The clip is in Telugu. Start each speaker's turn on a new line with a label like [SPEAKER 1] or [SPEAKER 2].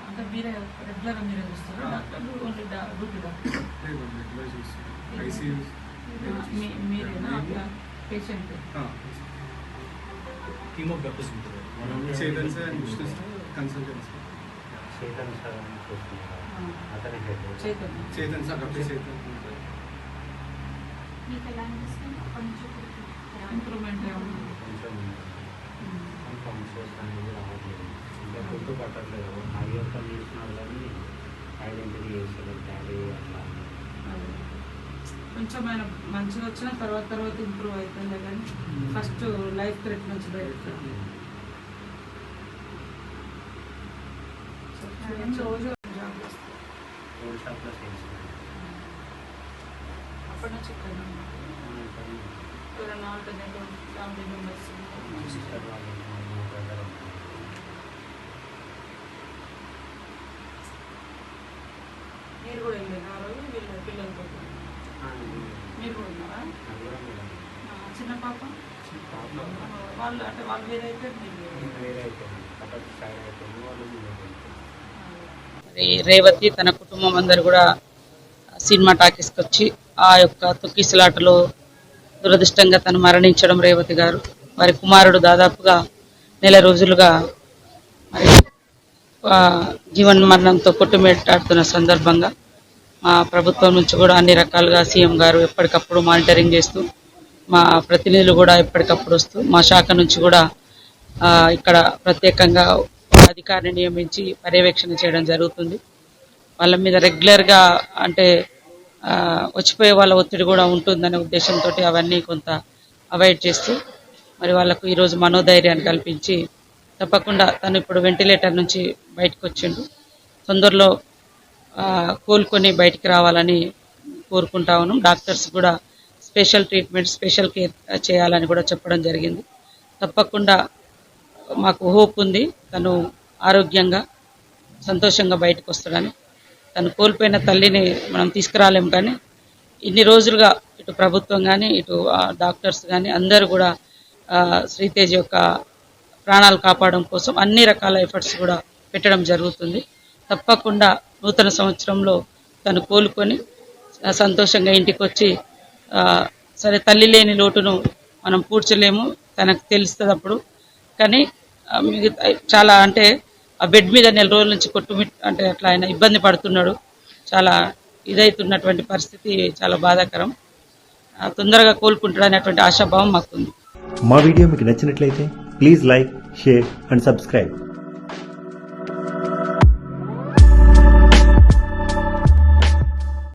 [SPEAKER 1] అంటే మీరే రెగ్యులర్గా మీరే చూస్తారా? డాక్టర్లు ఓన్లీ డా- డ్యూటీ డాక్టర్
[SPEAKER 2] ఐసీయూ
[SPEAKER 1] మీ మీరేనా? అట్లా పేషెంట్?
[SPEAKER 3] కీమోగ్రఫీస్ ఉంటుంది
[SPEAKER 2] Chetan sir sir
[SPEAKER 3] Chetan sir అతని
[SPEAKER 2] చేతన్ సార్ డాక్టర్ చేతన్
[SPEAKER 4] మీకు ఎలా అనిపిస్తుంది?
[SPEAKER 1] ఇంప్రూవ్మెంట్
[SPEAKER 3] కొంచెం అనేది రావట్లేదు. ఇంకా గుర్తుపట్టట్లేదు ఐడెంటిటీ డాడీ అట్లా.
[SPEAKER 1] కొంచెం ఆయన మంచిగా వచ్చిన తర్వాత తర్వాత ఇంప్రూవ్ అవుతుంది కానీ ఫస్ట్ లైఫ్ థ్రెట్ నుంచి బయటకు. రోజు
[SPEAKER 3] షాప్లో చేసినాను
[SPEAKER 1] అప్పటి నుంచి ఇక్కడ ఫ్యామిలీ మెంబర్స్ మీరు కూడా వెళ్ళారు ఆ రోజు వీళ్ళ పిల్లలతో మీరు కూడా ఉన్నారా చిన్న పాప వాళ్ళు అంటే వాళ్ళు వేరే.
[SPEAKER 5] రేవతి తన కుటుంబం అందరు కూడా సినిమా టాకీస్కి వచ్చి ఆ యొక్క తొక్కిసలాటలో దురదృష్టంగా తను మరణించడం రేవతి గారు. వారి కుమారుడు దాదాపుగా నెల రోజులుగా మరి జీవన మరణంతో కొట్టుమిట్టాడుతున్న సందర్భంగా మా ప్రభుత్వం నుంచి కూడా అన్ని రకాలుగా సీఎం గారు ఎప్పటికప్పుడు మానిటరింగ్ చేస్తూ మా ప్రతినిధులు కూడా ఎప్పటికప్పుడు వస్తూ మా శాఖ నుంచి కూడా ఇక్కడ ప్రత్యేకంగా అధికారిని నియమించి పర్యవేక్షణ చేయడం జరుగుతుంది. వాళ్ళ మీద రెగ్యులర్గా అంటే వచ్చిపోయే వాళ్ళ ఒత్తిడి కూడా ఉంటుందనే ఉద్దేశంతో అవన్నీ కొంత అవాయిడ్ చేస్తూ మరి వాళ్ళకు ఈరోజు మనోధైర్యాన్ని కల్పించి తప్పకుండా తను ఇప్పుడు వెంటిలేటర్ నుంచి బయటకు వచ్చిండు. తొందరలో కోలుకొని బయటికి రావాలని కోరుకుంటా ఉన్నాం. డాక్టర్స్ కూడా స్పెషల్ ట్రీట్మెంట్ స్పెషల్ కేర్ చేయాలని కూడా చెప్పడం జరిగింది. తప్పకుండా మాకు హోప్ ఉంది తను ఆరోగ్యంగా సంతోషంగా బయటకు వస్తాడని. తను కోల్పోయిన తల్లిని మనం తీసుకురాలేం కానీ ఇన్ని రోజులుగా ఇటు ప్రభుత్వం కానీ ఇటు డాక్టర్స్ కానీ అందరూ కూడా శ్రీతేజ్ యొక్క ప్రాణాలు కాపాడడం కోసం అన్ని రకాల ఎఫర్ట్స్ కూడా పెట్టడం జరుగుతుంది. తప్పకుండా నూతన సంవత్సరంలో తను కోలుకొని సంతోషంగా ఇంటికి వచ్చి సరే తల్లి లేని లోటును మనం పూడ్చలేము తనకు తెలుస్తుంది అప్పుడు కానీ మిగతా చాలా అంటే ఆ బెడ్ మీద నెల రోజుల నుంచి కొట్టుమిట్టు అంటే అట్లా ఆయన ఇబ్బంది పడుతున్నాడు. చాలా ఇదైతున్నటువంటి పరిస్థితి చాలా బాధాకరం. తొందరగా కోలుకుంటాడు అనేటువంటి ఆశాభావం మాకుంది.
[SPEAKER 6] మా వీడియో మీకు నచ్చినట్లయితే please like share and subscribe.